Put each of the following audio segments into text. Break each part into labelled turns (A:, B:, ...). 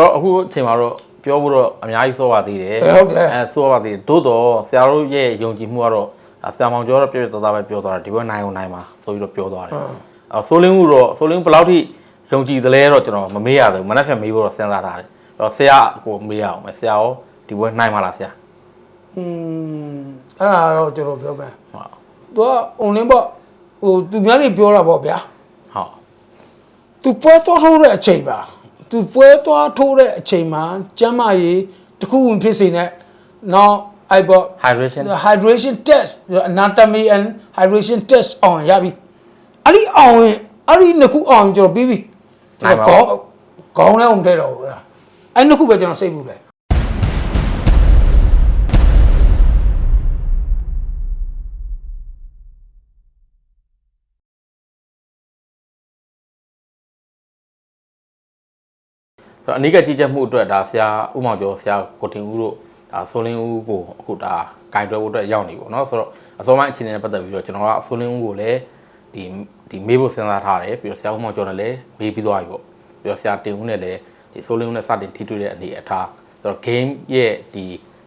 A: ဆိုတော့အခုအချိန်မှာတော့ပြောဖို့တော့အများကြီးစောပါသေးတယ်
B: အဲဟုတ်တယ်
A: အဲစောပါသေးတယ်သို့တော့ဆရာတို့ရဲ့ယုံကြည်မှုကတော့ဆရာမောင်ကျော်တော့ပြည့်ပြည့်သားသားပဲပြောသွားတာဒီဘက်နိုင်အောင်နိုင်ပါဆိုပြီးတော့ပြောသွားတယ်အဲဆိုလင်းဦးတော့ဆိုလင်းဦးဘယ်လောက်ထိယုံကြည်သလဲတော့ကျွန်တော်မမေးရသေးဘူးမနေ့ကမေးဖို့တော့စဉ်းစားထားတယ်အဲ့တော့ဆရာကိုမေးရအောင်မယ်ဆရာရောဒီဘက်နိုင်ပါလားဆရာ
B: อืมအဲ့ဒါတော့ကျွန်တော်ပြောမယ်
A: ဟုတ်
B: သူကအွန်လိုင်းပေါ့ဟိုသူများတွေပြောတာပေါ့ဗျာ
A: ဟုတ်
B: သူပွဲသွားထိုးတဲ့အချိန်ပါ သူပွဲသွားထိုးတဲ့အချိန်မှာကျမ်းမာရေးတစ်ခုဝင်ဖြစ်စေနဲ့နောက်အဲ့ပေါ့
A: hydration
B: the hydration test the anatomy and hydration test အောင်ရပြီအဲ့ဒီအောင်ရင်အဲ့ဒီနှစ်ခုအောင်ရင်ကျွန်တော်ပြီးပြီကျွန်တော်ခေါင်းခေါင်းနဲ့အောင်တဲ့တော့ဘူးလားအဲ့နှစ်ခုပဲကျွန်တော်စိတ်ဘူးလေ
A: ဆို တော့အနိကကြီးချက်မှုအတွက်ဒါဆရာဥမောင်ကျော်ဆရာကိုတင်ဦးတို့ဒါဆိုလင်းဦးကိုအခုဒါကင်တွဲဖို့အတွက်ရောက်နေပေါ့နော်ဆိုတော့အစောပိုင်းအခြေအနေနဲ့ပတ်သက်ပြီးတော့ကျွန်တော်ကဆိုလင်းဦးကိုလည်းဒီဒီမေးဖို့စဉ်းစားထားတယ်ပြီးတော့ဆရာဥမောင်ကျော်နဲ့လည်းမေးပြီးသွားပြီပေါ့ပြီးတော့ဆရာတင်ဦးနဲ့လည်းဒီဆိုလင်းဦးနဲ့စတင်ထိတွေ့တဲ့အနေအထားဆိုတော့ game ရဲ့ဒီ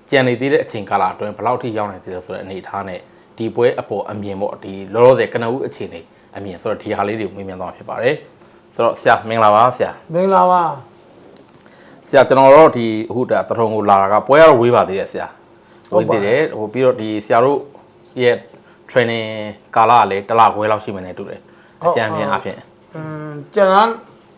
A: ကြံနေသေးတဲ့အချိန်ကာလအတွင်းဘယ်လောက်ထိရောက်နေသေးလဲဆိုတဲ့အနေအထားနဲ့ဒီပွဲအပေါ်အမြင်ပေါ့ဒီလောလောဆယ်ကနဦးအခြေအနေအမြင်ဆိုတော့ဒီဟာလေးတွေကိုမေးမြန်းသွားမှာဖြစ်ပါတယ်ဆိုတော့ဆရာမင်္ဂလာပါဆရာ
B: မင်္ဂလာပါ
A: ဆရာကျွန်တော်တို့ဒီအခုဒါတထုံကိုလာတာကပွဲရတော့ဝေးပါသေးတယ်ဆရာဝေးသေးတယ်ဟိုပြီးတော့ဒီဆရာတို့ရဲ့ training ကာလကလည်းတစ်လခွဲလောက်ရှိမှန်းနဲ့တူတယ်အကြံပြင်းအဖြစ်
B: อืมကျန်တာ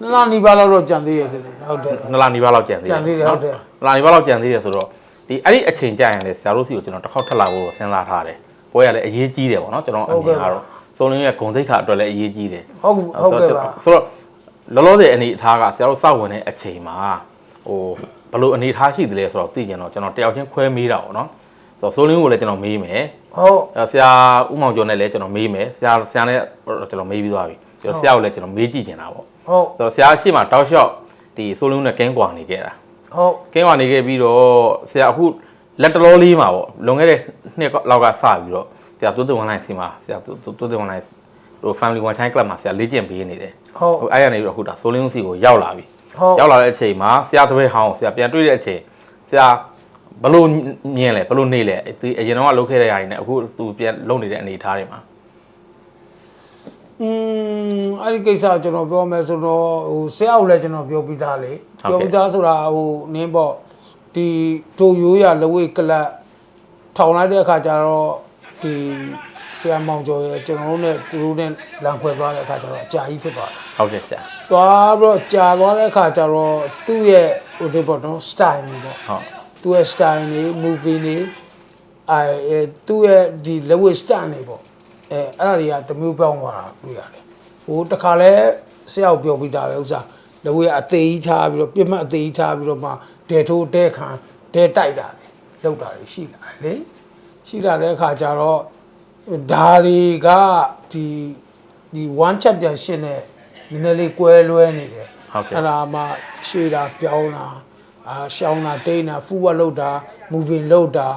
B: နှစ်လနီးပါးလောက်တော့ကြံသေးရဲ့တဲ့ဟုတ်တယ်
A: နှစ်လနီးပါးလောက်ကြံသေးတယ်
B: ကြံသေးတယ်ဟုတ်တယ်
A: နှစ်လနီးပါးလောက်ကြံသေးတယ်ဆိုတော့ဒီအဲ့ဒီအချိန်ကြာရင်လည်းဆရာတို့စီကိုကျွန်တော်တစ်ခေါက်ထပ်လာဖို့တော့စဉ်းစားထားတယ်ပွဲရလည်းအရေးကြီးတယ်ပေါ့နော်ကျွန်တော်အမြင်ကတော့စုံလင်းရဲ့ဂုံသိက္ခာအတွက်လည်းအရေးကြီးတယ်
B: ဟုတ်ဟုတ်ကဲ့ပါ
A: ဆိုတော့လောလောဆယ်အနေအထားကဆရာတို့စောက်ဝင်တဲ့အချိန်မှာ ဟိုဘယ်လိုအနေအထားရှိသလဲဆိုတော့သိကြတော့ကျွန်တော်တယောက်ချင်းခွဲမေးတာပေါ့နော်ဆိုတော့ဆိုလင်းကိုလည်းကျွန်တော်မေးမယ်
B: ဟုတ်
A: အဲဆရာဦးမောင်ကျော်နဲ့လည်းကျွန်တော်မေးမယ်ဆရာဆရာနဲ့ကျွန်တော်မေးပြီးသွားပြီကျွန်တော်ဆရာကိုလည်းကျွန်တော်မေးကြည့်နေတာပေါ့
B: ဟုတ်
A: ဆိုတော့ဆရာရှေ့မှာတောက်လျှောက်ဒီဆိုလင်းနဲ့ကင်းကွာနေခဲ့တာ
B: ဟုတ်
A: ကင်းကွာနေခဲ့ပြီးတော့ဆရာအခုလက်တလောလေးမှာပေါ့လွန်ခဲ့တဲ့နှစ်လောက်ကစပြီးတော့ဆရာသွတ်သွတ်ဝန်လိုင်းစီမှာဆရာသွတ်သွတ်ဝန်လိုင်းဟို family one time club မှာဆရာလေ့ကျင့်ပေးနေတယ်
B: ဟုတ်
A: ဟိုအဲ့ရနေပြီးတော့အခုဒါဆိုလင်းစီကိုရောက်လာပြီ
B: ဟုတ်
A: ရောက်လာတဲ့အချိန်မှာဆရာတပည့်ဟောင်းဆရာပြန်တွေ့တဲ့အချိန်ဆရာဘလို့မြင်လဲဘလို့နေလဲဒီအရင်တော့ကလုပ်ခဲ့တဲ့ຢာတွေနဲ့အခုသူပြန်လုပ်နေတဲ့အနေအထားတွေမှာ
B: อืมအဲ့ဒီကိစ္စကျွန်တော်ပြောမယ်ဆိုတော့ဟိုဆရာကိုလည်းကျွန်တော်ပြောပြီးသားလေ
A: ဟုတ်ကဲ့
B: ပြောပြီးသားဆိုတာဟိုနင်းပေါ့ဒီတိုရိုးရလဝိတ်ကလပ်ထောင်လိုက်တဲ့အခါကျတော့ဒီဆရာမောင်ကျော်ရဲ့ကျွန်တော်တို့နဲ့သူတို့နဲ့လမ်းခွဲသွားတဲ့အခါကျတော့အကြာကြီးဖြစ်သွားတယ်
A: ဟုတ်ကဲ့ဆရာ
B: သွားပြီးတော့ကြာသွားတဲ့အခါကျတော့သူ့ရဲ့ဟိုဒီပေါ့နော် style မျိုးပေါ့
A: ဟုတ်
B: သူ့ရဲ့ style နေ movie နေအဲသူ့ရဲ့ဒီလက်ဝဲ style နေပေါ့အဲအဲ့ဒါတွေကတစ်မျိုးပြောင်းသွားတာတွေ့ရတယ်ဟိုတခါလဲဆရာကိုပြောပြီးသားပဲဥစ္စာလက်ဝဲအသေးကြီးထားပြီးတော့ပြစ်မှတ်အသေးကြီးထားပြီးတော့မှတဲထိုးတဲခံတဲတိုက်တာလေလောက်တာတွေရှိလာတယ်လေရှိလာတဲ့အခါကျတော့ဒါတွေကဒီဒီ one championship နဲ့ နည်းနည်းလေးကွဲလွဲနေတယ်
A: ဟုတ်ကဲ့
B: အဲ့ဒါမှရွှေတာပြောင်းတာအာရှောင်းတာတိန်းတာဖူဝက်လောက်တာ moving လောက်တာ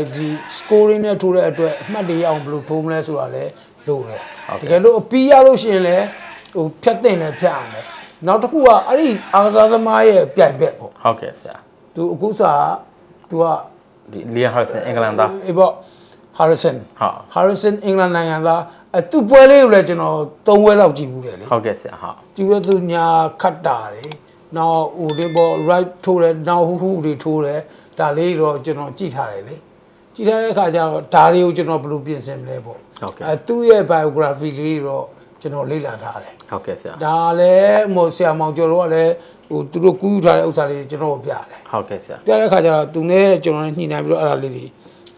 B: ID scoring နဲ့ထိုးတဲ့အတွက်အမှတ်တွေရအောင်ဘယ်လိုထိုးမလဲဆိုတာလည်းလိုတယ်တကယ်လို့အပီးရလို့ရှိရင်လည်းဟိုဖြတ်တင်လည်းဖြတ်အောင်လေနောက်တစ်ခုကအဲ့ဒီအာကစားသမားရဲ့ပြိုင်ဘက်ပေါ့
A: ဟုတ်ကဲ့ဆရာ
B: သူအခုစား तू က
A: ဒီလီယန်ဟာရစ်ဆန်အင်္ဂလန်သား
B: အေးပေါ့ Harrison
A: ဟုတ်
B: Harrison အင်္ဂလန်နိုင်ငံသား အဲသူ့ပွဲလေးကိုလည်းကျွန်တော်၃ပွဲလောက်ကြည့်ဘူးတယ်လေ
A: ဟုတ်ကဲ့ဆရာဟုတ်
B: ကြည့်ရသူညာခတ်တာတယ်နောက်ဟိုဒီပေါ် right ထိုးတယ်နောက်ဟူဟူတွေထိုးတယ်ဒါလေးတော့ကျွန်တော်ကြည့်ထားတယ်လေကြည့်ထားတဲ့အခါကျတော့ဒါတွေကိုကျွန်တော်ဘယ်လိုပြင်ဆင်မလဲပေါ့
A: ဟုတ်ကဲ့
B: အဲသူ့ရဲ့ biography လေးတော့ကျွန်တော်လေ့လာထားတယ်
A: ဟုတ်ကဲ့ဆရာ
B: ဒါလည်းဟိုဆရာမောင်ကျော်တို့ကလည်းဟိုသူတို့ကူးထားတဲ့ဥစ္စာတွေကျွန်တော်ကိုပြတယ်
A: ဟုတ်ကဲ့ဆရာ
B: ပြတဲ့အခါကျတော့သူနဲ့ကျွန်တော်နဲ့ညှိနှိုင်းပြီးတော့အဲ့ဒါလေးတွေ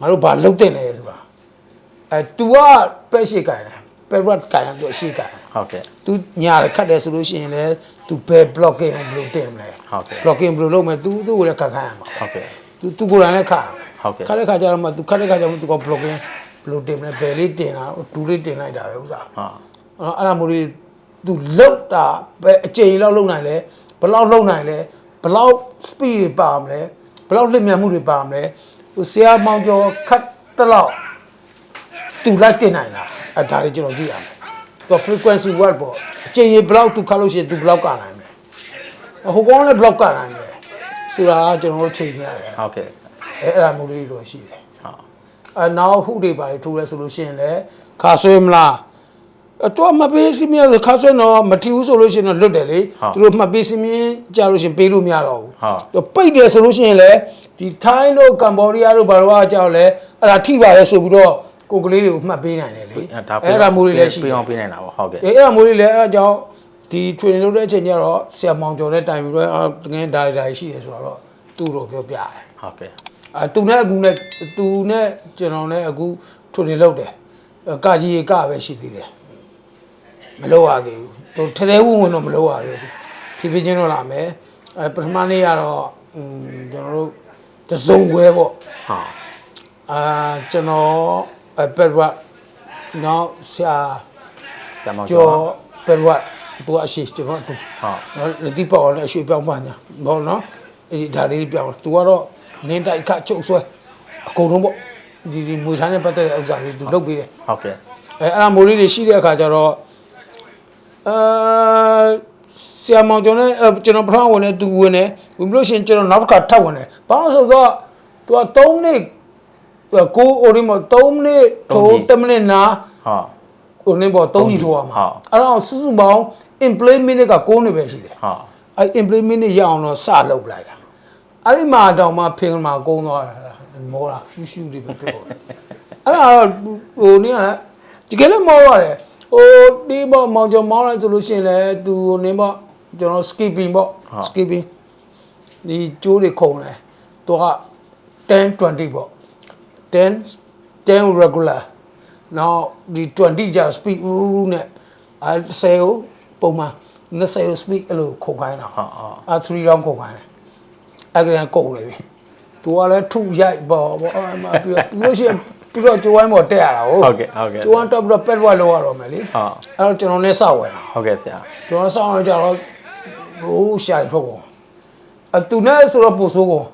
B: ငါတို့ဘာလုပ်တင်လဲဆိုတာ အဲ तू ကပဲ့ရှိကြတယ်ပဲ့ရတ်ကြတယ်သူရှိကြတယ်
A: ဟုတ်ကဲ့
B: तू ညာရခတ်တယ်ဆိုလို့ရှိရင်လည်း तू ဘယ် blocking ဘယ်လိုတင်မလဲ
A: ဟုတ်ကဲ့
B: blocking ဘယ်လိုလုပ်မလဲ तू သူ့ကိုလည်းခတ်ခိုင်းရမှာ
A: ဟုတ်ကဲ့
B: तू तू ကိုယ်တိုင်လည်းခတ်ရမှာ
A: ဟုတ်ကဲ့
B: ခတ်တဲ့ခါကျတော့မှ तू ခတ်တဲ့ခါကျတော့ तू က blocking ဘယ်လိုတင်မလဲဘယ်လေးတင်တာဒူလေးတင်လိုက်တာပဲဥစား
A: ဟာ
B: အဲ့တော့အဲ့ဒါမျိုးတွေ तू လောက်တာပဲအချိန်လောက်လုံနိုင်လဲဘယ်လောက်လုံနိုင်လဲဘယ်လောက် speed တွေပါမလဲဘယ်လောက်လျင်မြန်မှုတွေပါမလဲဟိုဆရာမောင်ကျော်ခတ်တလောက် သူလိုက်တင်နိုင်လားအဲဒါတွေကျွန်တော်ကြည့်ရမယ်သူ frequency word ပေါ့အချိန်ရေဘယ်လောက်သူခတ်လို့ရှိရင်သူဘယ်လောက်ကနိုင်မလဲဟိုကောင်လည်း block ကနိုင်တယ်ဆိုတာကကျွန်တော်တို့ချိန်နေရတယ်
A: ဟုတ်ကဲ့
B: အဲအဲ့ဒါမျိုးလေးတော့ရှိတယ်
A: ဟုတ်
B: အဲနောက်ဟုတွေပါလေထိုးလဲဆိုလို့ရှိရင်လည်းခါဆွဲမလားအတော့မပေးစီမင်းဆိုခါဆွဲတော့မထီဘူးဆိုလို့ရှိရင်တော့လွတ်တယ်လေသူတို့မှတ်ပေးစီမင်းကြာလို့ရှိရင်ပေးလို့မရတော့ဘူး
A: ဟုတ်
B: တော့ပိတ်တယ်ဆိုလို့ရှိရင်လည်းဒီထိုင်းတို့ကမ္ဘောဒီးယားတို့ဘာလို့အကြောက်လဲအဲ့ဒါထိပါလဲဆိုပြီးတော့ ကိုကလေးတွေကိုမှတ်ပေးနိုင်တယ်လေ
A: အဲ့ဒါ
B: အဲ့ဒါမျိုးလေးလည်းရှိ
A: ပေး
B: တယ်
A: အောင်ပေးနိုင်တာပေါ့ဟုတ်ကဲ့
B: အေးအဲ့ဒါမျိုးလေးလည်းအဲ့ဒါကြောင့်ဒီ training လုပ်တဲ့အချိန်ကျတော့ဆရာမောင်ကျော်နဲ့တိုင်ပြီးတော့အာတကယ်ဒါရိုက်တာရှိတယ်ဆိုတော့သူ့တော့ပြောပြတယ်
A: ဟုတ်ကဲ့
B: အာသူနဲ့အခုနဲ့သူနဲ့ကျွန်တော်နဲ့အခု training လုပ်တယ်အဲ့ကာကြီးရေကပဲရှိသေးတယ်မလုပ်ရသေးဘူးသူထဲထဲဝင်ဝင်တော့မလုပ်ရသေးဘူးဖြည်းဖြည်းချင်းတော့လာမယ်အဲပထမနေ့ကတော့อืมကျွန်တော်တို့တစုံခွဲပေါ့
A: ဟုတ်
B: အာကျွန်တော် အပက်ဝတ်နောက်ဆရာ
A: ဆရာမောင်
B: ကျော
A: ကျော််
B: ပက်ဝတ်သူအရှိကျွန်တော်တို့
A: ဟုတ်
B: နော်လက်တိပေါ့လည်းအရွှေပြောင်းပါညာဘောနော်အေးဒါလေးပြောင်းသူကတော့နင်းတိုက်ခချုပ်ဆွဲအကုန်လုံးပေါ့ဒီဒီမွေထားနဲ့ပတ်သက်တဲ့ဥစ္စာလေးသူလုပ်ပေးတယ်
A: ဟုတ်ကဲ့
B: အဲအဲ့ဒါမိုးလေးတွေရှိတဲ့အခါကျတော့အာဆရာမောင်ကျွန်တော်နဲ့ကျွန်တော်ပထမဝင်နေသူဝင်နေဝင်လို့ရှိရင်ကျွန်တော်နောက်တစ်ခါထပ်ဝင်နေဘာလို့ဆိုတော့သူက3နှစ် ကိုအိုရီမ3နှစ်ထိုး10မိနစ်နာ
A: ဟုတ်
B: ကိုနေပေါ်3ကြီးထိုးရမှာ
A: ဟုတ်
B: အဲ့တော့စုစုပေါင်း implement minute က9နှစ်ပဲရှိတယ်
A: ဟုတ်
B: အဲ့ implement ရအောင်တော့စလုပ်လိုက်တာအဲ့ဒီမှာတော့မှဖင်မှာကုန်းသွားတာမောတာရှူးရှူးတွေပဲပြောတယ်အဲ့ဒါတော့ဟိုနေကတကယ်လည်းမောရတယ်ဟိုဒီပေါ့မောင်ကျော်မောင်းလိုက်ဆိုလို့ရှိရင်လည်းသူနေပေါ့ကျွန်တော် skipping ပေါ့ skipping ဒီကျိုးတွေခုံတယ်သူက10 20ပေါ့ 10 10 regular နောက်ဒီ20ကျ speed rule နဲ့အဲ10ကိုပုံမှန်20ကို speed အဲ့လိုခုန်ခိုင်းတာ
A: ဟုတ်ဟုတ်
B: အဲ3 round ခုန်ခိုင်းတယ်အဲ့ကလေးကုန်နေပြီသူကလည်းထုရိုက်ပေါ့ပေါ့အဲ့မှာပြီးတော့ပြီးလို့ရှိရင်ပြီးတော့ကျိုးဝိုင်းပေါ်တက်ရတာဟုတ်
A: ဟုတ်ကဲ့ဟုတ်ကဲ့
B: ကျိုးဝိုင်းတက်ပြီးတော့ pet work လောက်ရတော့မယ်လေ
A: ဟုတ်
B: အဲ့တော့ကျွန်တော်နဲ့စဝင်တာ
A: ဟုတ်ကဲ့ဆရာ
B: ကျွန်တော်စောင်းရကြတော့ဟိုရှာရထွက်ကုန်အတူနဲ့ဆိုတော့ပို့ဆိုးကုန်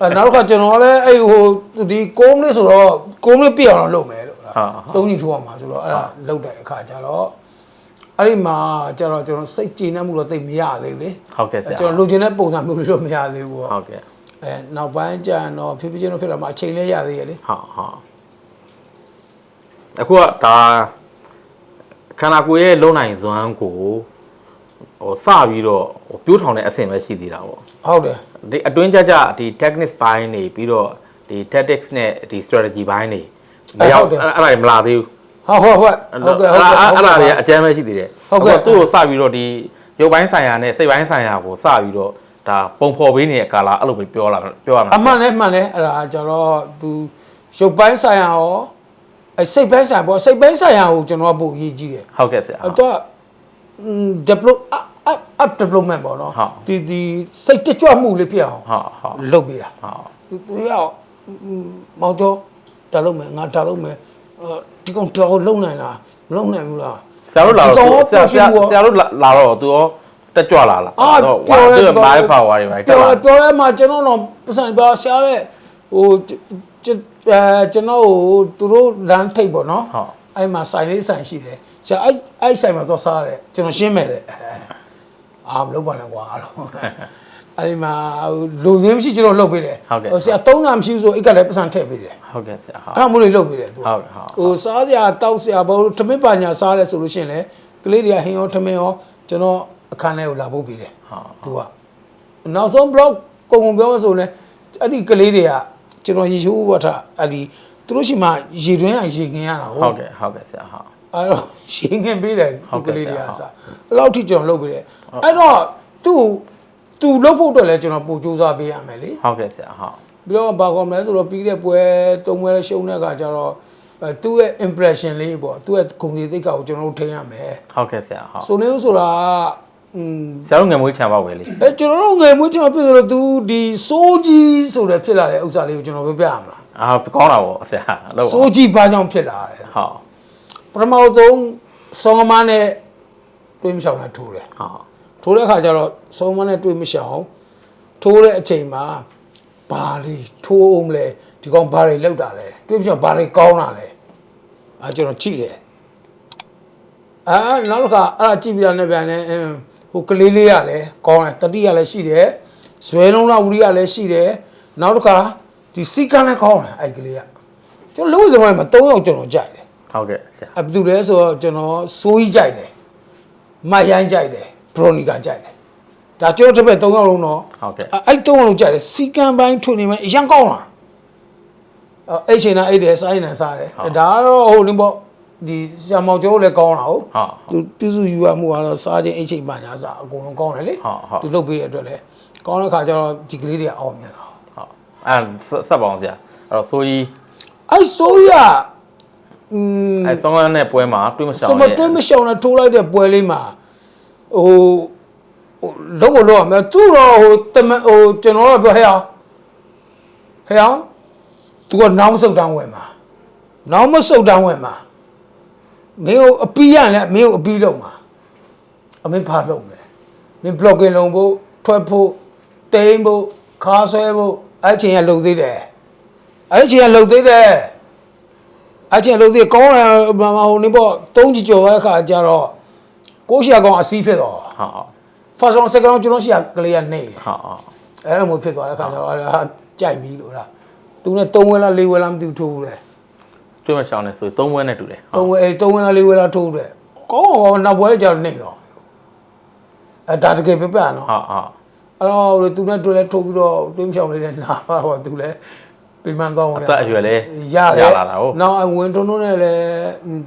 B: အဲနောက်တစ်ခါကျွန်တော်လည်းအဲ့ဟိုဒီကုန်းလေးဆိုတော့ကုန်းလေးပြည့်အောင်လုပ်မယ်လို့
A: ဟုတ်
B: သုံးကြီးထိုးအောင်ပါဆိုတော့အဲ့ဒါလုပ်တဲ့အခါကျတော့အဲ့ဒီမှာကျတော့ကျွန်တော်စိတ်ကျေနပ်မှုတော့သိပ်မရသေးဘူးလေ
A: ဟုတ်ကဲ့ဆရာ
B: ကျွန်တော်လိုချင်တဲ့ပုံစံမျိုးလေးတော့မရသေးဘူးပေါ့
A: ဟုတ်ကဲ့
B: အဲနောက်ပိုင်းကျရင်တော့ဖြည်းဖြည်းချင်းတော့ဖြစ်လာမှအချိန်လေးရသေးရဲ့လေ
A: ဟုတ်ဟုတ်အခုကဒါခန္ဓာကိုယ်ရဲ့လုံနိုင်စွမ်းကို ဟိုစပြီးတော့ဟိုပြိုးထောင်တဲ့အဆင့်ပဲရှိသေးတာပေါ့
B: ဟုတ်တယ်
A: ဒီအတွင်းကြကြဒီ techniques ဘိုင်းနေပြီးတော့ဒီ tactics နဲ့ဒီ strategy ဘိုင်းနေမရောက်အဲ့အဲ့ဒါတွေမလာသေးဘူး
B: ဟုတ်ဟုတ်ဟုတ်ဟုတ်ကဲ့ဟုတ်ကဲ့
A: အဲ့
B: ဟုတ်
A: ဒါ
B: ကဲ့
A: တွေအကျမ်းပဲရှိသေးတယ်
B: ဟုတ်ကဲ့
A: အခုသူ့ကိုစပြီးတော့ဒီရုပ်ပိုင်းဆိုင်ရာနဲ့စိတ်ပိုင်းဆိုင်ရာကိုစပြီးတော့ဒါပုံဖော်ပေးနေတဲ့ကာလာအဲ့လိုပဲပြောလာပြောရမှာ
B: အမှန်နဲ့မှန်နဲ့အဲ့ဒါကျတော့သူရုပ်ပိုင်းဆိုင်ရာရောအဲစိတ်ပိုင်းဆိုင်ရာပေါ့စိတ်ပိုင်းဆိုင်ရာကိုကျွန်တော်ကပို့ရေးကြည့်တယ်
A: ဟုတ်ကဲ့ဆရာ
B: အဲ့တော့ develop up up up development ပေါ့နော်
A: ဟုတ်
B: ဒီဒီစိတ်တကြွမှုလေးဖြစ်အောင်
A: ဟုတ်ဟုတ်
B: လုပ်ပေးတာ
A: ဟုတ်
B: သူသူရောက်မောင်ကျော်ဒါလုပ်မယ်ငါဒါလုပ်မယ်အော်ဒီကောင်တော်လုံနိုင်လားမလုံနိုင်ဘူးလား
A: ဆရာတို့လာ
B: ဒီကောင်
A: တော့
B: ရော
A: ဆရာဆရာ
B: ပို့ရှိဘူးရော
A: ဆရာတို့လာလာတော့သူရောတက်ကြွလာလား
B: အာ
A: တော့
B: ပြောရဲ
A: သူ
B: ဒီကောင်
A: မိုင်းပါဝါတွေပဲတက်
B: ပြော
A: လာ
B: ရဲပြောရဲမှာကျွန်တော်တော့ပတ်စံပြောဆရာရဲ့ဟိုကျွန်အဲကျွန်တော်ဟိုသူတို့လမ်းထိပ်ပေါ့နော်
A: ဟုတ်
B: အဲ့မှာဆိုင်လေးဆိုင်ရှိတယ်ဆရာအဲ့အဲ့ဆိုင်မှာတော့စားတယ်ကျွန်တော်ရှင်းမယ်တဲ့ အာမလုပ်ပါနဲ့ကွာလို့အဲ့ဒီမှာလူသေးမရှိကျွန်တော်လုပ်ပေးတယ်
A: ဟုတ်ကဲ့
B: ဆရာသုံးတာမရှိဘူးဆိုအိတ်ကလည်းပတ်စံထည့်ပေးတယ်
A: ဟုတ်ကဲ့ဆရာဟုတ်
B: အဲ့ဒါမို့လို့လုပ်ပေးတယ်သူက
A: ဟုတ်ဟုတ်
B: ဟိုစားစရာတောက်စရာဘာလို့ထမင်းပါညာစားလဲဆိုလို့ရှိရင်လေကလေးတွေကဟင်းရောထမင်းရောကျွန်တော်အခန်းထဲကိုလာဖို့ပေးတယ်
A: ဟုတ်
B: သူကနောက်ဆုံး blog ကုံကုံပြောမဆိုလဲအဲ့ဒီကလေးတွေကကျွန်တော်ရေချိုးဝတ်ထားအဲ့ဒီသူတို့ရှိမှရေတွင်းကရေခင်းရတာ
A: ဟုတ်ကဲ့ဟုတ်ကဲ့ဆရာဟုတ်
B: အဲ့တော့ရေခင်းပေးတယ်
A: ဟု
B: ဒီ
A: တ်
B: က
A: ကဲ့
B: လေးတွေက
A: ဟုတ်
B: အစားအဲ့လောက်ထိကျွန်တော်လုပ်ပေးတယ်အဲ့တော့သူ့သူလုပ်ဖို့အတွက်လည်းကျွန်တော်ပို့စူးစမ်းပေးရမယ်လေ
A: ဟုတ်ကဲ့ဆရာဟုတ်
B: ပြီးတော့ဘာကောမလဲဆိုတော့ပြီးတဲ့ပွဲသုံးပွဲရှုံးတဲ့အခါကျတော့အဲသူ့ရဲ့ impression လေးပေါ့သူ့ရဲ့ဂုဏ်သိက္ခာကိုကျွန်တော်တို့ထိန်းရမယ်
A: ဟုတ်ကဲ့ဆရာဟုတ်
B: ဆိုနေဦးဆိုတာကอืม
A: ဆရာတို့ငယ်မွေးချမ်းပါပဲလေ
B: အဲကျွန်တော်တို့ငယ်မွေးချင်ဖြစ်ဆိုတော့ तू ဒီစိုးကြီးဆိုတဲ့ဖြစ်လာတဲ့ဥစ္စာလေးကိုကျွန်တော်ပြောပြရမလား
A: အာကောင်းတာပေါ့ဆရာလို့ပါ
B: စိုးကြီးဘာကြောင့်ဖြစ်လာလဲ
A: ဟုတ်
B: ပထမဆုံးဆောင်းကမန်းနဲ့တွေးမချောင်တာထိုးတယ်
A: ဟုတ်
B: ထိုးတဲ့အခါကျတော့ဆောင်းကမန်းနဲ့တွေးမချောင်ထိုးတဲ့အချိန်မှာဘာလေးထိုးအောင်လဲဒီကောင်ဘာတွေလောက်တာလဲတွေးမချောင်ဘာတွေကောင်းတာလဲအဲကျွန်တော်ကြည့်တယ်အာနောက်တစ်ခါအဲ့ဒါကြည့်ပြီးတာနဲ့ပြန်လဲအင်းဟိုကလေးလေးကလည်းကောင်းတယ်တတိကလည်းရှိတယ်ဇွဲလုံးလောက်ဝီကလည်းရှိတယ်နောက်တစ်ခါဒီစီကန်းလည်းကောင်းတယ်အဲ့ကလေးကကျွန်တော်လုံးဝသမားမှာ၃ယောက်ကျွန်တော်ကြိုက်တယ်
A: ဟုတ်ကဲ့ဆရာ
B: အဘယ်သူလဲဆိုတော့ကျွန်တော်စိုးကြီးကြိုက်တယ်မတ်ရိုင်းကြိုက်တယ်ဘရိုနီကာကြိုက်တယ်ဒါကျွန်တော်တစ်ပည့်၃ယောက်လုံးတော့
A: ဟုတ်ကဲ့
B: အဲ့၃ယောက်လုံးကြိုက်တယ်စီကံပိုင်းထွင်နေမယ်အရင်ကောင်းလားအဲ့ချိန်နာအဲ့တယ်စားရင်လည်းစားတယ်ဒါကတော့ဟိုနေပေါ့ဒီဆရာမောင်ကျော်တို့လည်းကောင်းတာဟုတ်
A: ဟုတ်
B: သူပြုစုယူရမှုကတော့စားခြင်းအိတ်ချိန်ပါညာစားအကုန်လုံးကောင်းတယ်လေ
A: ဟုတ်ဟုတ်
B: သူလုပ်ပေးတဲ့အတွက်လည်းကောင်းတဲ့ခါကျတော့ဒီကလေးတွေအောင်မြင်လာ
A: ဟုတ်အဲ့ဆက်ဆက်ပါအောင်ဆရာအဲ့တော့ဆိုကြီး
B: အဲ့ဆိုရอืม
A: အဲ့ဆောင်းရမ်းတဲ့ပွဲမှာတွေးမရှောင်
B: စမတွဲမရှောင်နဲ့ထိုးလိုက်တဲ့ပွဲလေးမှာဟိုဟိုလုံးကိုလုံးရမယ်သူတော့ဟိုတမဟိုကျွန်တော်တို့ပြောဟဲ့အောင်ဟဲ့အောင်သူကနောင်ဆုတ်တောင်းဝင်မှာနောင်မဆုတ်တောင်းဝင်မှာမင်းကိုအပီးရရင်လည်းမင်းကိုအပီးလုံးမှာအမင်းဖားလုံးမယ်မင်း blocking လုံးဖို့ထွက်ဖို့တိမ်ဖို့ခါဆွဲဖို့အဲ့ချိန်ကလုံသေးတယ်အဲ့ချိန်ကလုံသေးတယ် အချင်းလုံးသေးကောင်းတယ်ဟိုနေပေါ့သုံးကြကြော်တဲ့အခါကျတော့ကိုရှိရကောင်အစီးဖြစ်တော့
A: ဟုတ်ဟုတ်
B: first round second round ကျွန်တော်ရှိရကလေးကနေတယ်
A: ဟုတ်ဟုတ်
B: အဲ့လိုမျိုးဖြစ်သွားတဲ့အခါကျတော့အဲ့ဒါကြိုက်ပြီလို့လားသူနဲ့3ဝဲလား4ဝဲလားမသိဘူးထိုးဘူးလေ
A: တွေးမရှောင်နဲ့ဆိုသုံးပွဲနဲ့တူတယ်ဟုတ်
B: 3ဝဲအဲ့3ဝဲလား4ဝဲလားထိုးတယ်ကောင်းကောင်းနောက်ပွဲကျတော့နေတော့အဲ့ဒါတကယ်ပြပြနော်
A: ဟုတ်ဟုတ်
B: အဲ့တော့လေသူနဲ့တွေ့လဲထိုးပြီးတော့တွင်းချောင်းလေးနဲ့နာပါတော့သူလဲ ပြန်မှန်းသွားဝင်
A: အသက်အရွယ်လဲ
B: ရတယ်
A: ရလာတာဟုတ်
B: နောက်အဝင်ထုံးထုံးနဲ့လည်း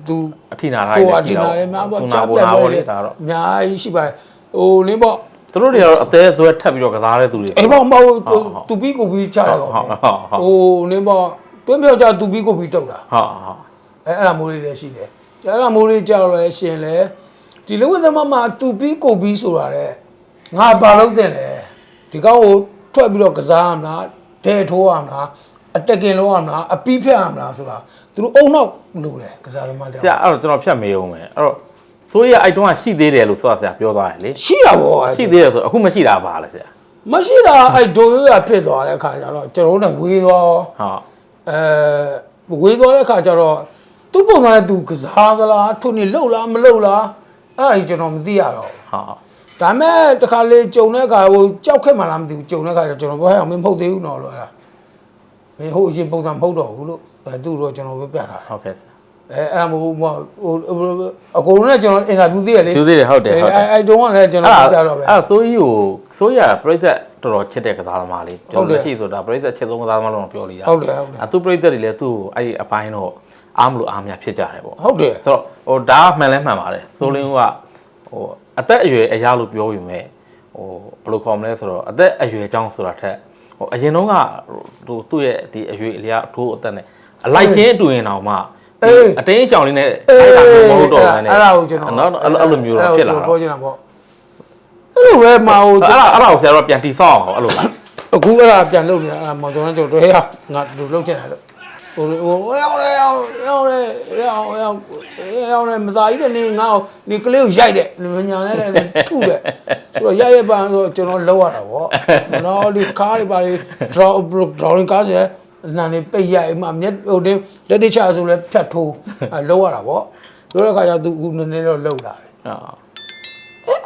B: သူ
A: အထိနာထား
B: ကို
A: တယ်
B: အဒီနာလည်းများပေါ့
A: နာ
B: ကြား
A: ဘော
B: ပြတ်
A: နာ
B: ပဲ
A: ဘော
B: လေ
A: လေဒါတော့
B: အများကြီးရှိပါတယ်ဟိုလင်းပေါ့
A: သူတို့တွေကတော့အသေးဇွဲထပ်ပြီးတော့ကစားတဲ့သူတွေ
B: အေးပေါ့မဟုတ်
A: ဟုတ်ဟုတ်
B: သူပြီးကိုပြီးချတာကော
A: ဟုတ်ဟုတ်ဟုတ်
B: ဟိုလင်းပေါ့တွင်းပြောကြသူပြီးကိုပြီးတုတ်တာ
A: ဟုတ်ဟုတ်
B: အဲအဲ့ဒါမိုးလေးလည်းရှိတယ်အဲ့ဒါမိုးလေးကြောက်လဲရှင်လဲဒီလူဝိသမမသူပြီးကိုပြီးဆိုတာတဲ့ငါဘာလုပ်တဲ့လဲဒီကောင်ကိုထွက်ပြီးတော့ကစားရမလားဒဲထိုးရမလား အတက်ကင်လုံးရမလားအပီးဖြတ်ရမလားဆိုတာသူတို့အုံနောက်လို့တယ်ကစားသမားတွေ
A: ဆရာအဲ့တော့ကျွန်တော်ဖြတ်မေးအောင်မယ်အဲ့တော့ဆိုရအိုက်တုံးကရှိသေးတယ်လို့ဆိုဆရာပြောသွားတယ်လေ
B: ရှိရပါဘော
A: ရှိသေးတယ်ဆိုအခုမရှိတာပါလေဆရာ
B: မရှိတာအဲ့ဒိုရိုးရဖြစ်သွားတဲ့ခါကျတော့ကျွန်တော်တို့ကဝေးသွား
A: ဟုတ်
B: အဲဝေးသွားတဲ့ခါကျတော့သူ့ပုံစံနဲ့သူကစားသလားထုနေလှုပ်လားမလှုပ်လားအဲ့ဒါကြီးကျွန်တော်မသိရတော့ဘူး
A: ဟုတ်
B: ဒါမဲ့တခါလေကြုံတဲ့အခါဟိုကြောက်ခက်မှလားမသိဘူးကြုံတဲ့အခါကျကျွန်တော်ပြောဟဲ့အောင်မင်းမဟုတ်သေးဘူးနော်လို့အဲ့ဒါ မင်းဟိုအရင်ပုံစံမဟုတ်တော့ဘူးလို့အဲသူ့တော့ကျွန်တော်ပဲပြတာ
A: ဟုတ်ကဲ့
B: အဲအဲ့ဒါမဟုတ်ဘူးဟိုအကုန်လုံးနဲ့ကျွန်တော်အင်တာဗျူးသေးရလေ
A: သူသေးတယ်ဟုတ်တယ်ဟုတ်တယ်
B: အဲအဲတုန်းကလည်းကျွန်တော်ပြတော့ပဲ
A: အဲ့ဆိုကြီးကိုဆိုရပြိသက်တော်တော်ချစ်တဲ့ကစားသမားလေး
B: ဟု
A: ကျွန်
B: တ်တယ်
A: တော်ရှိဆိုတာပြိသက်ချစ်ဆုံးကစားသမားလို့တော့ပြောလို့ရ
B: ဟုတ်တယ်ဟုတ်တယ်
A: အဲ့သူပြိသက်တွေလည်းသူ့ကိုအဲ့ဒီအပိုင်းတော့အားမလို့အားမရဖြစ်ကြတယ်ပေါ့
B: ဟုတ်တယ်
A: ဆိုတော့ဟိုဒါကမှန်လဲမှန်ပါတယ်ဆိုလင်းကဟိုအသက်အရွယ်အရာလို့ပြောယူမဲ့ဟိုဘယ်လိုခေါ်မလဲဆိုတော့အသက်အရွယ်အကြောင်းဆိုတာထက် ဟိုအရင်တော့ကဟိုသူ့ရဲ့ဒီအရွယ်အလျားအထိုးအသက်နဲ့အလိုက်ချင်းအတူရင်တောင်မှ
B: အေး
A: အတင်းချောင်လေးနဲ့
B: အေး
A: အဲ့ဒါမျိုးမဟုတ်တော့ဘူးနဲ့
B: အဲ့ဒါကိုကျွန်တော်
A: နော်အဲ့လိုအဲ့လိုမျိုးတော့ဖြစ်လာ
B: အဲ့ဒါ
A: တော့
B: ကိုကျွန်တော်ပြောချင်တာပေါ့အဲ့လိုပဲမဟို
A: အဲ့ဒါအဲ့ဒါကိုဆရာတို့ကပြန်တိဆောက်အောင်အဲ့လိုလား
B: အခုအဲ့ဒါပြန်လုပ်နေတာအဲ့ဒါမောင်ကျော်နဲ့ကျွန်တော်တို့ဟဲ့ငါဒီလိုလုပ်ချင်တယ်လို့ ဟိုဟိုရောက်လေရောက်ရောက်လေရောက်ရောက်ရောက်လေမသားကြီးတဲ့နေငါ့ကိုနေကလေးကိုရိုက်တဲ့ညာနဲ့လည်းထုတဲ့ဆိုတော့ရိုက်ရပန်းဆိုကျွန်တော်လောက်ရတာပေါ့နော်ဒီကားတွေပါလေ draw drawing ကားဆိုနာနေပိတ်ရိုက်မှမျက်ဟိုတင်းလက်တချဆိုလဲဖြတ်ထိုးအဲလောက်ရတာပေါ့ဆိုတဲ့ခါကျသူအခုနည်းနည်းတော့လောက်လာတယ်
A: ဟုတ်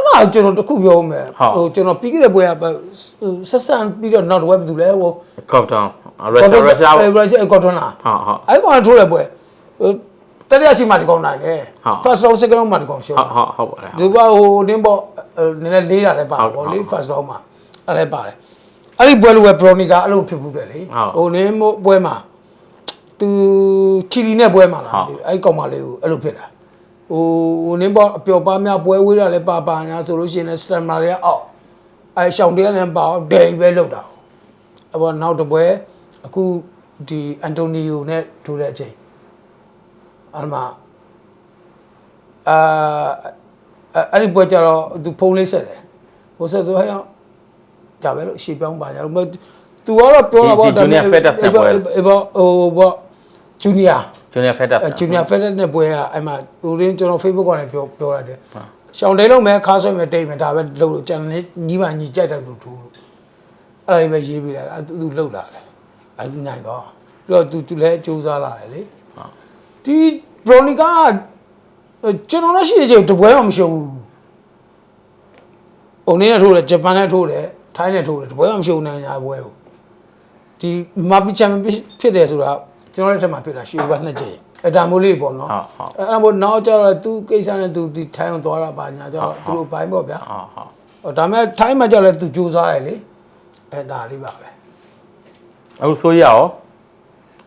B: အဲ့အမကျွန်တော်တခုပြောမယ်
A: ဟုတ်
B: ဟိုကျွန်တော်ပြီးခဲ့တဲ့ပွဲကဟိုဆက်ဆံပြီးတော့ not web သူလဲဟို
A: ကော့တောင်ရုရှားရုရှား
B: ရုရှားကော်ထွန်းလာ
A: ဟုတ်ဟုတ်
B: အဲ့ကောင်ကထိုးတဲ့ပွဲဟိုတတိယစီမှာဒီကောင်နိုင်တယ်
A: ဟုတ်
B: first round second round မှာဒီကောင်ရှုံး
A: ဟုတ်ဟုတ်ဟုတ်ပါတယ်
B: ဒီပါဟိုနင်းပေါ့နည်းနည်းလေးတာလည်းပါ
A: ဟုတ်
B: ပေါ့လေ
A: ဟုတ်
B: first round မှာအဲ့လည်းပါတယ်အဲ့ဒီပွဲလိုပဲ Bronica အဲ့လိုဖြစ်ဘူးတယ်လေ
A: ဟုတ်
B: ဟိုနင်းပွဲမှာသူချီလီနဲ့ပွဲမှာလား
A: ဟုတ်
B: အဲ့ဒီကောင်မလေးကိုအဲ့လိုဖြစ်တာ ဟိုဟိုနင်းပေါ့အပျော်ပါများပွဲဝေးတာလည်းပါပါညာဆိုလို့ရှိရင်လည်း stamina တွေကအောက်အဲ့ရှောင်းတရားလည်းပါဒိန်ပဲလောက်တာအဲ့ပေါ်နောက်တစ်ပွဲအခုဒီအန်တိုနီယိုနဲ့ထိုးတဲ့အချိန်အဲ့မှာအာအဲ့ဒီပွဲကျတော့သူဖုန်းလေးဆက်တယ်ဟိုဆက်ဆိုဟဲ့အောင်ဒါပဲလို့ရှေ့ပြောင်းပါကြတော့မသူကတော့ပြောတာပေါ့ဒါပေမဲ့ဟိုဘောဂျူနီယာ
A: ဂျူနီယာဖက်တာ
B: ဂျူနီယာဖက်လက်နဲ့ပွဲကအဲ့မှာဟိုရင်းကျွန်တော် Facebook ကနေပြောပြောရတယ်ရှောင်းတိတ်လုံးမဲ့ခါဆွဲမဲ့တိတ်မဲ့ဒါပဲလို့လို့ကျန်နေညီမညီကြိုက်တယ်လို့ထိုးလို့အဲ့ဒါပဲရေးပေးတာအဲ့သူလှုပ်လာတယ်အဲ့ဒီနိုင်တော့ပြီးတော့သူသူလည်းစူးစမ်းလာတယ်လေဒီဘရိုနီကာကျွန်တော်လည်းရှိတဲ့ချိန်တပွဲမှမရှုံးဘူးအုံနေနဲ့ထိုးတယ်ဂျပန်နဲ့ထိုးတယ်ထိုင်းနဲ့ထိုးတယ်တပွဲမှမရှုံနိုင်ကြပွဲကိုဒီမာပီချန်ဖြစ်တယ်ဆိုတာ ကျွန်တော်တို့ထက်မှဖြစ်တာရှူဘတ်နှစ်ကြိမ်အဲ့ဒါမျိုးလေးပေါ့နော်
A: ဟုတ်ဟုတ်
B: အဲ့ဒါမို့နောက်ကျတော့သူကိစ္စနဲ့သူဒီထိုင်းအောင်သွားတာပါညာကျတော့သူတို့ဘိုင်းပေါ့ဗျာ
A: ဟုတ်ဟုတ်
B: ဟောဒါမဲ့ထိုင်းမှာကျတော့သူကြိုးစားတယ်လေအဲ့ဒါလေးပါပဲ
A: အခုဆိုရရော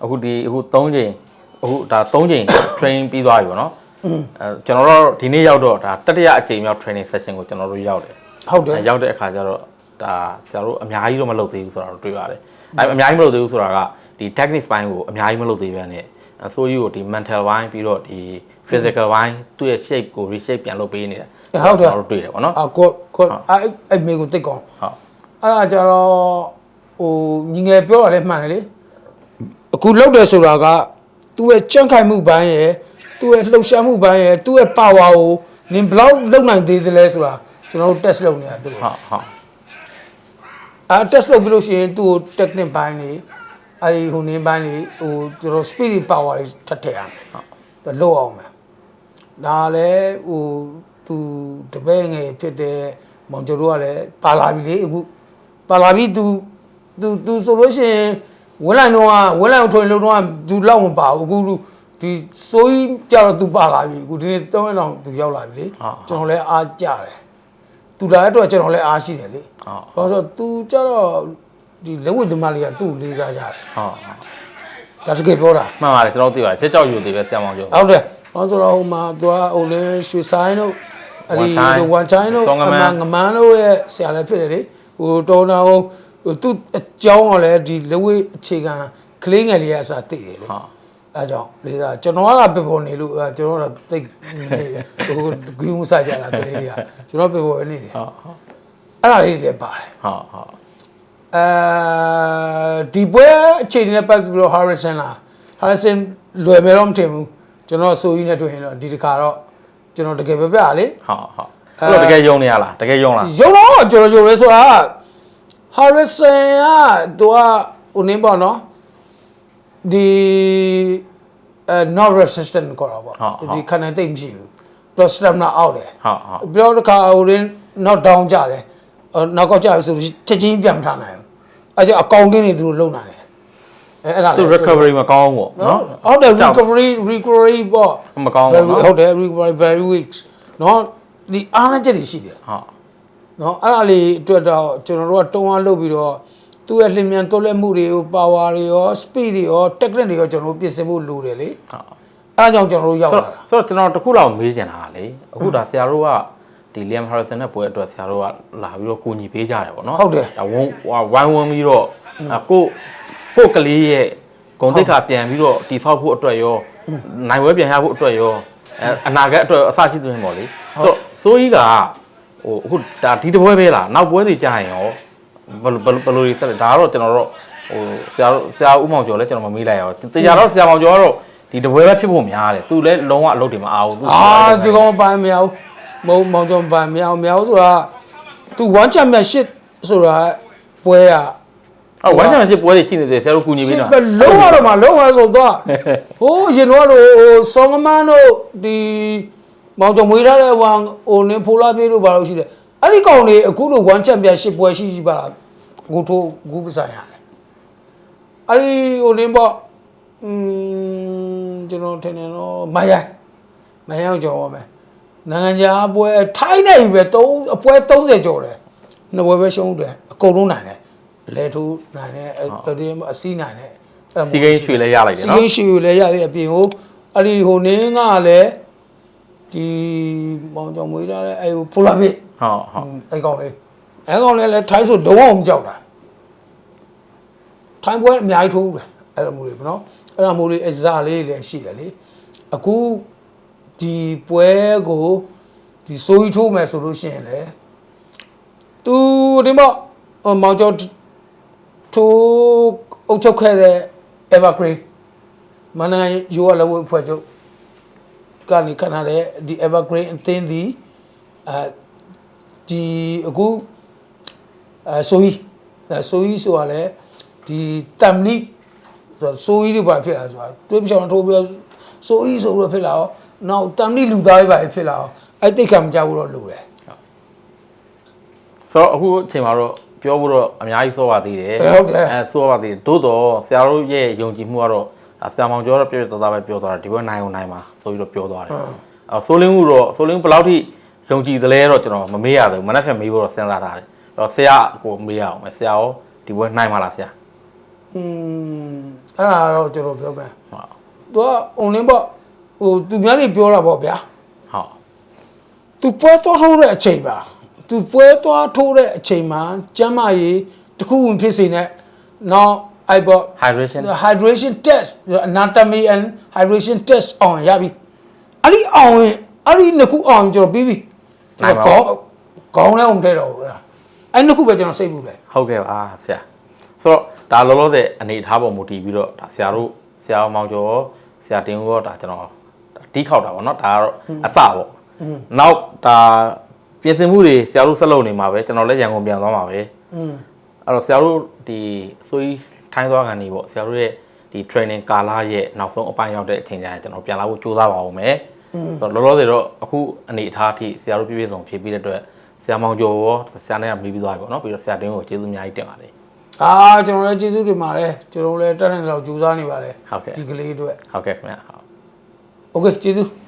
A: အခုဒီအခု3ချိန်အခုဒါ3ချိန် train ပြီးသွားပြီပေါ့နော်အဲကျွန်တော်တို့ဒီနေ့ရောက်တော့ဒါတတိယအချိန်မြောက် training session ကိုကျွန်တော်တို့ရောက်တယ်
B: ဟုတ်တယ်
A: အဲရောက်တဲ့အခါကျတော့ဒါဆရာတို့အများကြီးတော့မလုပ်သေးဘူးဆိုတာတော့တွေ့ရတယ်အဲအများကြီးမလုပ်သေးဘူးဆိုတာက ဒီ techniques ဘိုင်းကိုအများကြီးမလုပ်သေးဘဲနဲ့အဆိုကြီးကိုဒီ mental ဘိုင်းပြီးတော့ဒီ physical ဘိုင်းသူ့ရဲ့ shape ကို reshape ပြန်လုပ်ပေးနေတာ
B: ဟုတ်တယ်
A: ကျွန်တော်တို့တွေ့တယ်ပေါ့နော်
B: အကိုကိုအဲ့အဲ့မေကိုတိတ်ကောင်း
A: ဟုတ်
B: အဲ့ဒါကြတော့ဟိုညီငယ်ပြောတာလည်းမှန်တယ်လေအခုလောက်တယ်ဆိုတာကသူ့ရဲ့ကြန့်ခိုင်မှုပိုင်းရယ်သူ့ရဲ့လှုပ်ရှားမှုပိုင်းရယ်သူ့ရဲ့ power ကိုနင်ဘယ်လောက်လုံနိုင်သေးသလဲဆိုတာကျွန်တော်တို့ test လုပ်နေတာသူ့ကို
A: ဟုတ်ဟုတ်
B: အဲ test လုပ်ပြီးလို့ရှိရင်သူ့ကို technique ပိုင်းနေ အဲဒီဟိုနင်းပိုင်းနေဟိုကျွန်တော် speed power တွေထပ်ထည့်ရမယ်ဟုတ်သူလှုပ်အောင်မယ်ဒါလည်းဟိုသူတပည့်ငယ်ဖြစ်တဲ့မောင်ကျော်တို့ကလည်းပါလာပြီလေအခုပါလာပြီသူသူသူဆိုလို့ရှိရင်ဝင်းလိုင်တော့ကဝင်းလိုင်ထွင်လို့တော့သူလောက်မပါဘူးအခုလူဒီစိုးကြီးကြတော့သူပါလာပြီအခုဒီနေ့သုံးရက်လောက်သူရောက်လာပြီလေကျွန်တော်လည်းအားကြတယ်သူလာတဲ့အတွက်ကျွန်တော်လည်းအားရှိတယ်လေ
A: ဟုတ်
B: ဘာလို့ဆိုတော့ तू ကြတော့ ဒီလက်ဝတ်သမားလေးကသူ့ကိုလေးစားကြတယ်
A: ဟုတ်ဟုတ်
B: ဒါတကယ်ပြောတာ
A: မှန်ပါတယ်ကျွန်တော်သိပါတယ်ချက်ကြောက်ယူသေးပဲဆရာမောင်ကျော်
B: ဟုတ်တယ်ဘာလို့ဆိုတော့ဟိုမှာ तू ကဟိုလေရွှေဆိုင်တို့အဲ့ဒီ
A: ဝန်ချိုင်း
B: ဝန်ချိုင်းတို့
A: စောင်းကမန်း
B: အငမန်းတို့ရဲ့ဆရာလည်းဖြစ်တယ်လေဟိုတော်တော်ဟိုဟိုသူ့အကြောင်းကလည်းဒီလက်ဝတ်အခြေခံကလေးငယ်လေးကအစားသိတယ်လေ
A: ဟုတ်
B: အဲကြောင့်လေးစားကျွန်တော်ကပြပေါ်နေလို့အဲကျွန်တော်တော့သိနေဟိုဂူးမဆိုင်ကြတာကလေးတွေကကျွန်တော်ပြပေါ်နေတယ်
A: ဟုတ်ဟုတ်
B: အဲ့ဒါလေးတွေပါတယ်
A: ဟုတ်ဟုတ်
B: အဲဒီပွဲအချိန်နဲ့ပတ်သက်ပြီးတော့ Harrison လား Harrison လွယ်မယ်တော့မထင်ဘူးကျွန်တော်အဆိုကြီးနဲ့တွေ့ရင်တော့ဒီတစ်ခါတော့ကျွန်တော်တကယ်ပဲပြလေ
A: ဟုတ်ဟုတ်အဲ့တော့တကယ်ယုံနေရလားတကယ်ယုံလား
B: ရုံတော့ကျွန်တော်ရုံလဲဆိုတာ Harrison ကသူကဟိုနင်းပေါ့နော်ဒီအဲ not resistant ခေါ်တာပေါ့ဒီခဏတိတ်မရှိဘူး plus stamina out တယ်
A: ဟုတ်ဟုတ်
B: ပြောတခါဟိုရင်း not down ကြတယ် နောက်ကောက်ကြပြီဆိုချက်ချင်းပြန်မထားနိုင်ဘူးအဲကြောင့်အကောင့်တင်းတွေသူတို့လုံနိုင်တယ်အဲအဲ့ဒါ
A: သူ recovery မကောင်းဘူးပေါ့
B: နော်
A: နော်
B: ဟုတ်တယ်
A: ကြောက်
B: recovery recovery ပေါ့
A: မကောင်းဘူးနော်
B: ဟုတ်တယ် recovery very weak နော်ဒီအားနည်းချက်တွေရှိတယ်
A: ဟုတ်
B: နော်အဲ့ဒါလေးအတွက်တော့ကျွန်တော်တို့ကတုံးအားလုပ်ပြီးတော့သူ့ရဲ့လျင်မြန်တိုးလက်မှုတွေကို power တွေရော speed တွေရော technique တွေရောကျွန်တော်တို့ပြင်ဆင်ဖို့လိုတယ်လေ
A: ဟုတ်
B: အဲဒါကြောင့်ကျွန်တော်တို့ရောက်
A: ဆို
B: လာ
A: တော့
B: တာ
A: ဆိုတော့ကျွန်တော်တခုလောက်မေးချင်တာကလေအခုဒါဆရာတို့က ဒီ Liam Harrison နဲ့ပွဲအတွက်ဆရာတို့ကလာပြီးတော့ကိုညီပေးကြတယ်ပေါ့နော်
B: ဟုတ်တယ်
A: ဒါဝန်းဝိုင်းဝန်းပြီးတော့အာကိုကိုကလေးရဲ့ဂုံတိတ်ခါပြန်ပြီးတော့တိဆောက်ဖို့အတွက်ရောနိုင်ဝဲပြန်ရဖို့အတွက်ရောအဲအနာဂတ်အတွက်အစရှိသဖြင့်ပေါ့လေဆိုတော့စိုးကြီးကဟိုအခုဒါဒီတပွဲပဲလားနောက်ပွဲတွေကြာရင်ရောဘယ်လိုဘယ်လိုဘယ်လိုတွေဆက်လဲဒါကတော့ကျွန်တော်တို့ဟိုဆရာတို့ဆရာဦးမောင်ကျော်လည်းကျွန်တော်မမေးလိုက်ရအောင်တရားတော့ဆရာမောင်ကျော်ကတော့ဒီတပွဲပဲဖြစ်ဖို့များတယ်သူလည်းလုံးဝအလုပ်တွေမအားဘူးသူ
B: အာဒီကောင်ပိုင်မရဘူး မုံမောင်ကျော်ပိုင်မရဘူးမရဘူးဆိုတာ तू one championship ဆိုတာပွဲอ่ะ
A: အော်ဝမ်းချမ်းရှိပွဲတွေရှိနေတယ်ဆရာတို့ကူညီပေး
B: ရှ
A: တာ
B: စ်ပဲလုံးဝတော့မလုံးဝဆိုတော့ဟိုးရင်တော့ဟိုဆောင်းကမန်းတို့ဒီမောင်ကျော်မွေးထားတဲ့ဝမ်ဟိုနေဖိုလာပြေးတို့ဘာလို့ရှိတယ်အဲ့ဒီကောင်တွေအခုလို one championship ပွဲရှိရှိပါလားအခုထိုးအခုပဆိုင်ရတယ်အဲ့ဒီဟိုနေပေါ့อืมကျွန်တော်ထင်တယ်နော်မယိုင်မယိုင်ကြော်ပါမယ် နိုင်ငံခြားပွဲထိုင်းနေပြီပဲ3အပွဲ30ကျော်တယ်နှစ်ပွဲပဲရှုံးတယ်အကုန်လုံးနိုင်တယ်လဲထိုးနိုင်တယ်အဲဒီအစီးနိုင်တယ်အဲ့ဒါ
A: စီကိန်းရွှေလည်းရလိုက်တယ်
B: စီ
A: နော်
B: ကင်းရှူကိုလည်းရသေးအပြင်ကိုအဲ့ဒီဟိုနင်းကလည်းဒီမောင်ကြောင့်မွေးထားတဲ့အဲ့ဟိုပိုလာပစ်
A: ဟုတ်ဟုတ်
B: အဲ့ကောင်လေးအဲ့ကောင်လေးလည်းထိုင်းဆိုလုံးဝမကြောက်တာထိုင်းပွဲအများကြီးထိုးတယ်အဲ့လိုမျိုးတွေပေါ့နော်အဲ့လိုမျိုးတွေအစားလေးလည်းရှိတယ်လေအခု ဒီပွဲကိုဒီစိုးကြီးထိုးမယ်ဆိုလို့ရှိရင်လေသူဒီမောင်မောင်ကျော်ထိုးအုပ်ချုပ်ခဲ့တဲ့ evergreen မန္တလေးရိုးရလဝဖွဲ့ချုပ်ကနေခဏတဲ့ဒီ evergreen အသင်းဒီအဲဒီအခုအဲဆိုကြီးအဲဆိုကြီးဆိုတာလေဒီတမ်နိဆိုဆိုကြီးတွေပါဖြစ်လာဆိုတာတွေးမချောင်ထိုးပြီးတော့ဆိုကြီးဆိုပြီးတော့ဖြစ်လာတော့ နောက်တမ်နိလူသားတွေပါဖြစ်လာတော့အဲ့တိတ်ကမကြဘူးတော့လို့တယ်
A: ဆိုတော့အခုအချိန်မှာတော့ပြောဖို့တော့အများကြီးစောပါသေးတယ်
B: ဟုတ်တယ်
A: အဲစောပါသေးတယ်သို့တော့ဆရာတို့ရဲ့ယုံကြည်မှုကတော့ဒါဆရာမောင်ကျော်တော့ပြည့်ပြည့်သားသားပဲပြောသွားတာဒီဘက်နိုင်အောင်နိုင်ပါဆိုပြီးတော့ပြောသွားတယ်အဲဆိုလင်းဦးတော့ဆိုလင်းဦးဘယ်လောက်ထိယုံကြည်သလဲတော့ကျွန်တော်မမေးရသေးဘူးမနေ့ကမေးဖို့တော့စဉ်းစားထားတယ်အဲ့တော့ဆရာကိုမေးရအောင်မယ်ဆရာရောဒီဘက်နိုင်မှာလားဆရာ
B: อืมအဲ့ဒါတော့ကျွန်တော်ပြောမယ်
A: ဟုတ်
B: သူကအုံလင်းပေါ့ ဟိုသူများတွေပြောတာပေါ့ဗျာ
A: ဟုတ်
B: သူပွဲသွားထိုးတဲ့အချိန်ပါသူပွဲသွားထိုးတဲ့အချိန်မှာကျမ်းမာရေးတစ်ခုဝင်ဖြစ်စေနဲ့နောက်အဲ့ပေါ့
A: hydration
B: hydration test anatomy and hydration test အောင်ရပြီအဲ့ဒီအောင်ရင်အဲ့ဒီနှစ်ခုအောင်ရင်ကျွန်တော်ပြီးပြီကျွန်တော်ခေါင်းခေါင်းလည်းအောင်တဲ့တော့ဘူးလားအဲ့နှစ်ခုပဲကျွန်တော်စိတ်ဘူးလေ
A: ဟုတ်ကဲ့ပါဆရာဆိုတော့ဒါလောလောဆယ်အနေအထားပေါ်မူတည်ပြီးတော့ဒါဆရာတို့ဆရာမောင်ကျော်ရောဆရာတင်ဦးရောဒါကျွန်တော် ဒါတီးခောက်တာပေါ့နော်ဒါကတော့အစပေါ့နောက်ဒါပြင်ဆင်မှုတွေဆရာတို့ဆက်လုပ်နေမှာပဲကျွန်တော်လည်းရန်ကုန်ပြန်သွားမှာပဲ
B: อืม
A: အဲ့တော့ဆရာတို့ဒီဆိုကြီးထိုင်းသွားကန်နေပေါ့ဆရာတို့ရဲ့ဒီ training ကာလရဲ့နောက်ဆုံးအပိုင်းရောက်တဲ့အချိန်ကျရင်ကျွန်တော်ပြန်လာဖို့ကြိုးစားပါဦးမယ်ဆိုတော့လောလောဆယ်တော့အခုအနေအထားအထိဆရာတို့ပြည့်ပြည့်စုံဖြည့်ပြီးတဲ့အတွက်ဆရာမောင်ကျော်ရောဆရာနဲ့ကမေးပြီးသွားပြီပေါ့နော်ပြီးတော့ဆရာတင်းကိုကျေးဇူးအများကြီးတင်ပါတယ်
B: အာကျွန်တော်လည်းကျေးဇူးတင်ပါတယ်ကျွန်တော်လည်းတက်တဲ့လောက်ကြိုးစားနေပါတယ်
A: ဟုတ်ကဲ့
B: ဒီကလေးအတွက်
A: ဟုတ်ကဲ့ခင်ဗျာ
B: Okay,